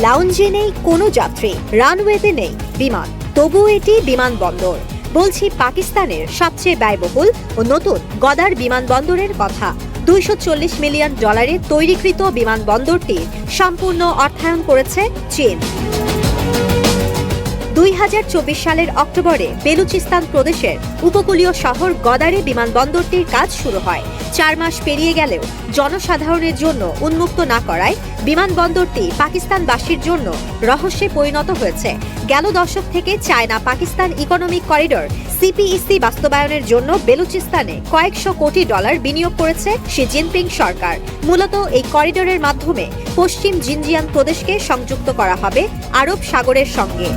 লাউঞ্জে নেই, কোনো যাত্রী। রানওয়েতে নেই, বিমান। তবু এটি বিমানবন্দর। বলছি পাকিস্তানের সবচেয়ে ব্যয়বহুল ও নতুন গদার বিমানবন্দরের কথা। দুইশো চল্লিশ মিলিয়ন ডলারে তৈরিকৃত বিমানবন্দরটি সম্পূর্ণ অর্থায়ন করেছে চীন। দুই হাজার চব্বিশ সালের অক্টোবরে বেলুচিস্তান প্রদেশের উপকূলীয় শহর গদারে বিমানবন্দরটির কাজ শুরু হয়। চার মাস পেরিয়ে গেলেও জনসাধারণের জন্য উন্মুক্ত না করায় বিমানবন্দরটি পাকিস্তানবাসীর জন্য রহস্যে পরিণত হয়েছে। গেল দশক থেকে China Pakistan economic corridor CPEC বাস্তবায়নের জন্য বেলুচিস্তানে কয়েকশো কোটি ডলার বিনিয়োগ করেছে শি জিনপিং সরকার। মূলত এই করিডোরের মাধ্যমে পশ্চিম জিনজিয়ান প্রদেশকে সংযুক্ত করা হবে আরব সাগরের সঙ্গে।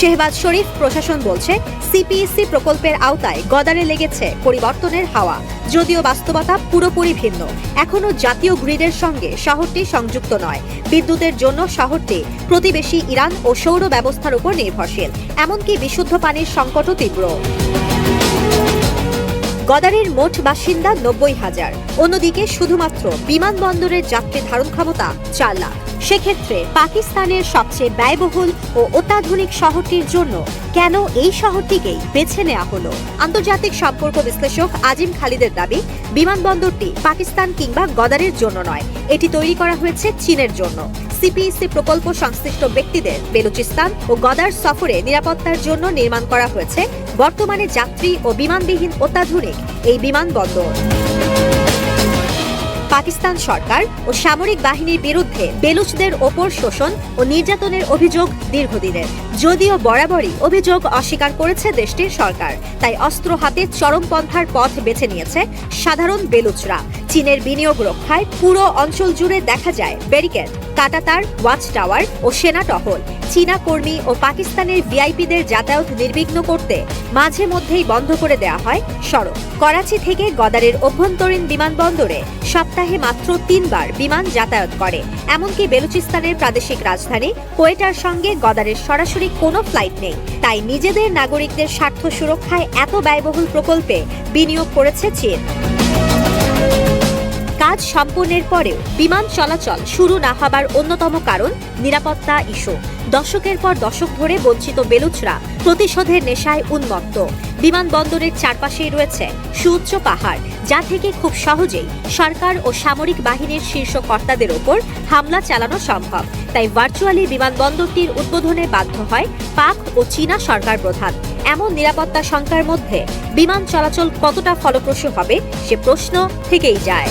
শেহবাজ শরীফ প্রশাসন বলছে, সিপিএসসি প্রকল্পের আওতায় গদারে লেগেছে পরিবর্তনের হাওয়া। যদিও বাস্তবতা পুরোপুরি ভিন্ন এখনও জাতীয় গ্রিডের সঙ্গে শহরটি সংযুক্ত নয়। বিদ্যুতের জন্য শহরটি প্রতিবেশী ইরান ও সৌর ব্যবস্থার উপর নির্ভরশীল, এমনকি বিশুদ্ধ পানির সংকটও তীব্র। গদারের মোট বাসিন্দা নব্বই হাজার। অন্যদিকে শুধুমাত্র বিমানবন্দরের যাত্রী ধারণ ক্ষমতা চার লাখ। সেক্ষেত্রে পাকিস্তানের সবচেয়ে ব্যয়বহুল ও অত্যাধুনিক শহরটির জন্য কেন এই শহরটিকেই বেছে নেওয়া হলো? আন্তর্জাতিক সম্পর্ক বিশ্লেষক আজিম খালিদের দাবি, বিমানবন্দরটি পাকিস্তান কিংবা গদারের জন্য নয়, এটি তৈরি করা হয়েছে চীনের জন্য। সিপিইসি প্রকল্প সংশ্লিষ্ট ব্যক্তিদের বেলুচিস্তান ও গদার সফরে নিরাপত্তার জন্য নির্মাণ করা হয়েছে বর্তমানে যাত্রী ও বিমানবিহীন অত্যাধুনিক এই বিমানবন্দর পাকিস্তান সরকার ও সামরিক বাহিনীর বিরুদ্ধে বেলুচদের ওপর শোষণ ও নির্যাতনের অভিযোগ দীর্ঘদিনের। যদিও বরাবরই অভিযোগ অস্বীকার করেছে দেশটির সরকার, তাই অস্ত্র হাতে চরমপন্থার পথ বেছে নিয়েছে সাধারণ বেলুচরা। চীনের বিনিয়োগ রক্ষায় পুরো অঞ্চল জুড়ে দেখা যায় ব্যারিকেড, কাটাতার ওয়াচ টাওয়ার ও সেনা টহল। চীনা কর্মী ও পাকিস্তানের ভিআইপিদের যাতায়াত নির্বিঘ্ন করতে মাঝে মধ্যেই বন্ধ করে দেওয়া হয় সড়ক। করাচি থেকে গদারের অভ্যন্তরীণ বিমানবন্দরে সপ্তাহে মাত্র তিনবার বিমান যাতায়াত করে। এমনকি বেলুচিস্তানের প্রাদেশিক রাজধানী কোয়েটার সঙ্গে গদারের সরাসরি কোনো ফ্লাইট নেই। তাই নিজেদের নাগরিকদের স্বার্থ সুরক্ষায় এত ব্যয়বহুল প্রকল্পে বিনিয়োগ করেছে চীন। কাজ সম্পূর্ণের পরেও বিমান চলাচল শুরু না হবার অন্যতম কারণ নিরাপত্তা ইস্যু। দশকের পর দশক ধরে বঞ্চিত বেলুচরা প্রতিশোধের নেশায় উন্মত্ত। বিমানবন্দরের চারপাশেই রয়েছে সুউচ্চ পাহাড়, যা থেকে খুব সহজেই সরকার ও সামরিক বাহিনীর শীর্ষ কর্তাদের ওপর হামলা চালানো সম্ভব। তাই ভার্চুয়ালি বিমানবন্দরটির উদ্বোধনে বাধ্য হয় পাক ও চীনা সরকার প্রধান। এমন নিরাপত্তা শঙ্কার মধ্যে বিমান চলাচল কতটা ফলপ্রসূ হবে, সে প্রশ্ন থেকেই যায়।